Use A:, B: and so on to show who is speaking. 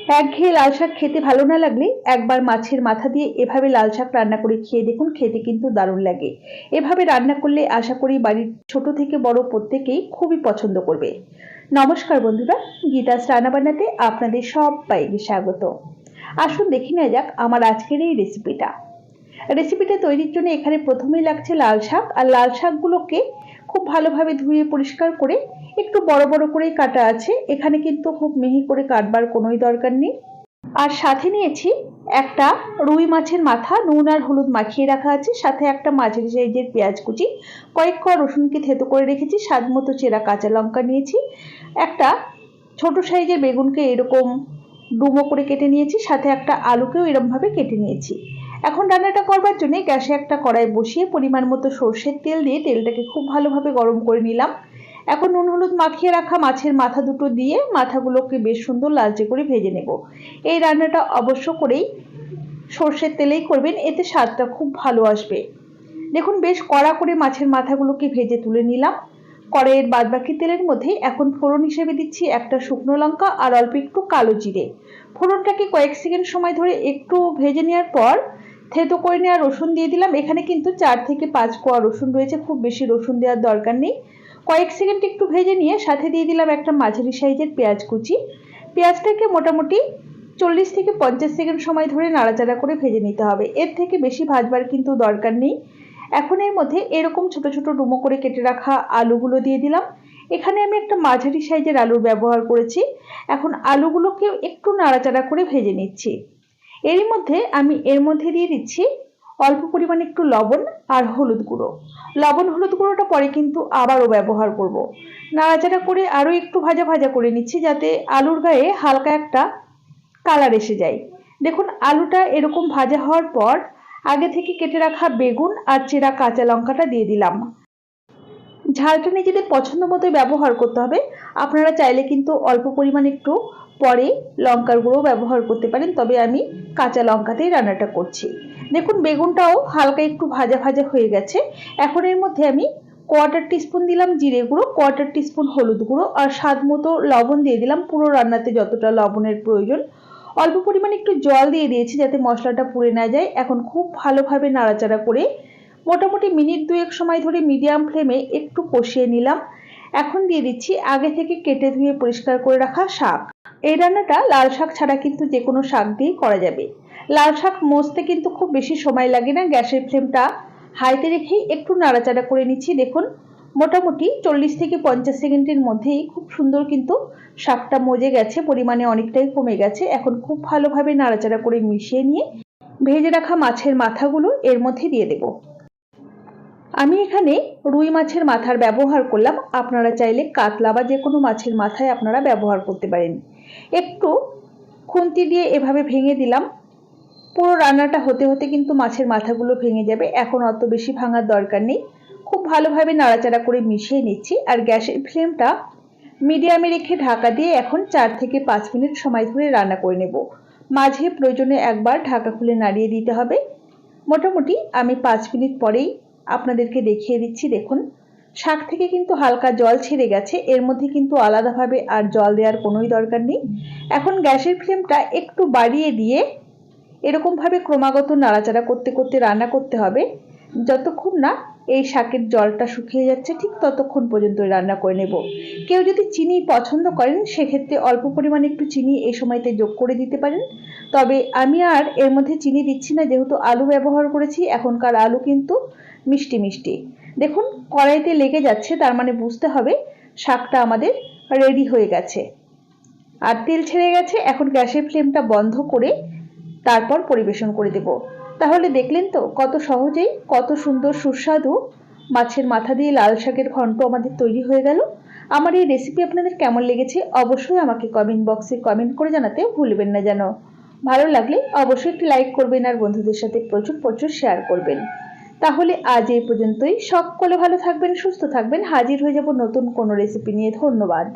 A: একঘেয়ে লাল শাক খেতে ভালো না লাগলে একবার মাছের মাথা দিয়ে এভাবে লাল শাক রান্না করে খেয়ে দেখুন, খেতে কিন্তু দারুণ লাগে। এভাবে রান্না করলে আশা করি বাড়ির ছোট থেকে বড় প্রত্যেকেই খুবই পছন্দ করবে। নমস্কার বন্ধুরা, গীতাস রান্নাবান্নাতে আপনাদের সবাইকে স্বাগত। আসুন দেখে নেওয়া যাক আমার আজকের এই রেসিপিটা রেসিপিটা তৈরির জন্য এখানে প্রথমেই লাগছে লাল শাক। আর লাল শাকগুলোকে খুব ভালোভাবে ধুয়ে পরিষ্কার করে একটু বড় বড় করেই কাটা আছে। এখানে কিন্তু খুব মিহি করে কাটবার কোনোই দরকার নেই। আর সাথে নিয়েছি একটা রুই মাছের মাথা, নুন আর হলুদ মাখিয়ে রাখা আছে। সাথে একটা মাঝারি সাইজের পেঁয়াজ কুচি, কয়েক কোয়া রসুনকে থেতো করে রেখেছি, স্বাদ মতো চেরা কাঁচা লঙ্কা নিয়েছি। একটা ছোট সাইজের বেগুনকে এরকম ডুমো করে কেটে নিয়েছি। সাথে একটা আলুকেও এরমভাবে কেটে নিয়েছি। এখন রান্নাটা করবার জন্য গ্যাসে একটা কড়াই বসিয়ে পরিমাণ মতো সর্ষের তেল দিয়ে তেলটাকে খুব ভালোভাবে গরম করে নিলাম। এখন নুন হলুদ মাখিয়ে রাখা মাছের মাথা দুটো দিয়ে মাথাগুলোকে বেশ সুন্দর লালচে করে ভেজে নেব। এই রান্নাটা অবশ্য করেই সর্ষের তেলেই করবেন, এতে স্বাদটা খুব ভালো আসবে। দেখুন, বেশ কড়া করে মাছের মাথাগুলোকে ভেজে তুলে নিলাম। কড়াইয়ের বাদবাকি তেলের মধ্যে এখন ফোড়ন হিসেবে দিচ্ছি একটা শুকনো লঙ্কা আর অল্প একটু কালো জিরে। ফোড়নটাকে কয়েক সেকেন্ড সময় ধরে একটু ভেজে নেওয়ার পর থেতো করে নেওয়া রসুন দিয়ে দিলাম। এখানে কিন্তু চার থেকে পাঁচ কোয়া রসুন রয়েছে। খুব বেশি রসুন দেওয়ার দরকার নেই। কয়েক সেকেন্ড একটু ভেজে নিয়ে সাথে দিয়ে দিলাম একটা মাঝারি সাইজের পেঁয়াজ কুচি। পেঁয়াজটাকে মোটামুটি চল্লিশ থেকে পঞ্চাশ সেকেন্ড সময় ধরে নাড়াচাড়া করে ভেজে নিতে হবে। এর থেকে বেশি ভাজবার কিন্তু দরকার নেই। এখন এর মধ্যে এরকম ছোট ছোট ডুমো করে কেটে রাখা আলুগুলো দিয়ে দিলাম। এখানে আমি একটা মাঝারি সাইজের আলুর ব্যবহার করেছি। এখন আলুগুলোকে একটু নাড়াচাড়া করে ভেজে নিচ্ছি। এরই মধ্যে আমি এর মধ্যে দিয়ে দিচ্ছি অল্প পরিমাণে একটু লবণ আর হলুদ গুঁড়ো। লবণ, হলুদ গুঁড়োটা পরে কিন্তু আবারও ব্যবহার করব। নাড়াচাড়া করে আরও একটু ভাজা ভাজা করে নিচ্ছি যাতে আলুর গায়ে হালকা একটা কালার এসে যায়। দেখুন, আলুটা এরকম ভাজা হওয়ার পর আগে থেকে কেটে রাখা বেগুন আর চেরা কাঁচা লঙ্কাটা দিয়ে দিলাম। ঝালটা নিজেদের পছন্দ মতোই ব্যবহার করতে হবে। আপনারা চাইলে কিন্তু অল্প পরিমাণ একটু পরে লঙ্কার গুঁড়ো ব্যবহার করতে পারেন, তবে আমি কাঁচা লঙ্কাতেই রান্নাটা করছি। দেখুন, বেগুনটাও হালকা একটু ভাজা ভাজা হয়ে গেছে। এখন এর মধ্যে আমি কোয়ার্টার টিস্পুন দিলাম জিরে গুঁড়ো কোয়ার্টার টিস্পুন হলুদ গুঁড়ো আর স্বাদ মতো লবণ দিয়ে দিলাম পুরো রান্নাতে যতটা লবণের প্রয়োজন। অল্প পরিমাণে একটু জল দিয়ে দিয়েছি যাতে মশলাটা পুড়ে না যায়। এখন খুব ভালোভাবে নাড়াচাড়া করে মোটামুটি মিনিট দুয়েক সময় ধরে মিডিয়াম ফ্লেমে একটু কষিয়ে নিলাম। এখন দিয়ে দিচ্ছি আগে থেকে কেটে ধুয়ে পরিষ্কার করে রাখা শাক। এই রান্নাটা লাল শাক ছাড়া কিন্তু যে কোনো শাক দিয়েই করা যাবে। লাল শাক মজতে কিন্তু খুব বেশি সময় লাগে না গ্যাসের ফ্লেমটা হাইতে রেখেই একটু নাড়াচাড়া করে নিচ্ছি। দেখুন, মোটামুটি চল্লিশ থেকে পঞ্চাশ সেকেন্ডের মধ্যেই খুব সুন্দর কিন্তু শাকটা মজে গেছে, পরিমাণে অনেকটাই কমে গেছে। এখন খুব ভালোভাবে নাড়াচাড়া করে মিশিয়ে নিয়ে ভেজে রাখা মাছের মাথাগুলো এর মধ্যে দিয়ে দেব। আমি এখানে রুই মাছের মাথার ব্যবহার করলাম। আপনারা চাইলে কাতলা বা যে কোনো মাছের মাথায় আপনারা ব্যবহার করতে পারেন। একটু খুন্তি দিয়ে এভাবে ভেঙে দিলাম। পুরো রান্নাটা হতে হতে কিন্তু মাছের মাথাগুলো ভেঙে যাবে। এখন অত বেশি ভাঙার দরকার নেই। খুব ভালোভাবে নাড়াচাড়া করে মিশিয়ে নিচ্ছি আর গ্যাসের ফ্লেমটা মিডিয়ামে রেখে ঢাকা দিয়ে এখন চার থেকে পাঁচ মিনিট সময় ধরে রান্না করে নেব। মাঝে প্রয়োজনে একবার ঢাকা খুলে নাড়িয়ে দিতে হবে। মোটামুটি আমি পাঁচ মিনিট পরেই আপনাদেরকে দেখিয়ে দিচ্ছি, দেখুন। শাক থেকে কিন্তু হালকা জল ছেড়ে গেছে, এর মধ্যে কিন্তু আলাদাভাবে আর জল দেওয়ার কোনোই দরকার নেই। এখন গ্যাসের ফ্লেমটা একটু বাড়িয়ে দিয়ে এরকমভাবে ক্রমাগত নাড়াচাড়া করতে করতে, রান্না করতে হবে। যতক্ষণ না এই শাকের জলটা শুকিয়ে যাচ্ছে, ঠিক ততক্ষণ পর্যন্ত রান্না করে নেব। কেউ যদি চিনি পছন্দ করেন, সেক্ষেত্রে অল্প পরিমাণে একটু চিনি এই সময়তে যোগ করে দিতে পারেন। তবে আমি আর এর মধ্যে চিনি দিচ্ছি না, যেহেতু আলু ব্যবহার করেছি, এখনকার আলু কিন্তু মিষ্টি মিষ্টি। দেখুন, কড়াইতে লেগে যাচ্ছে, তার মানে বুঝতে হবে শাকটা আমাদের রেডি হয়ে গেছে। আর তেল ছেড়ে গেছে, এখন গ্যাসের ফ্লেমটা বন্ধ করে তারপর পরিবেশন করে দেব। তাহলে দেখলেন তো কত সহজেই, কত সুন্দর সুস্বাদু মাছের মাথা দিয়ে লাল শাকের ঘন্ট আমাদের তৈরি হয়ে গেল। আমার এই রেসিপি আপনাদের কেমন লেগেছে অবশ্যই আমাকে কমেন্ট বক্সে কমেন্ট করে জানাতে ভুলবেন না যেন। ভালো লাগলে অবশ্যই একটি লাইক করবেন আর বন্ধুদের সাথে প্রচুর প্রচুর শেয়ার করবেন। তাহলে আজ এই পর্যন্তই। সকলে ভালো থাকবেন, সুস্থ থাকবেন। হাজির হয়ে যাব নতুন কোনো রেসিপি নিয়ে। ধন্যবাদ।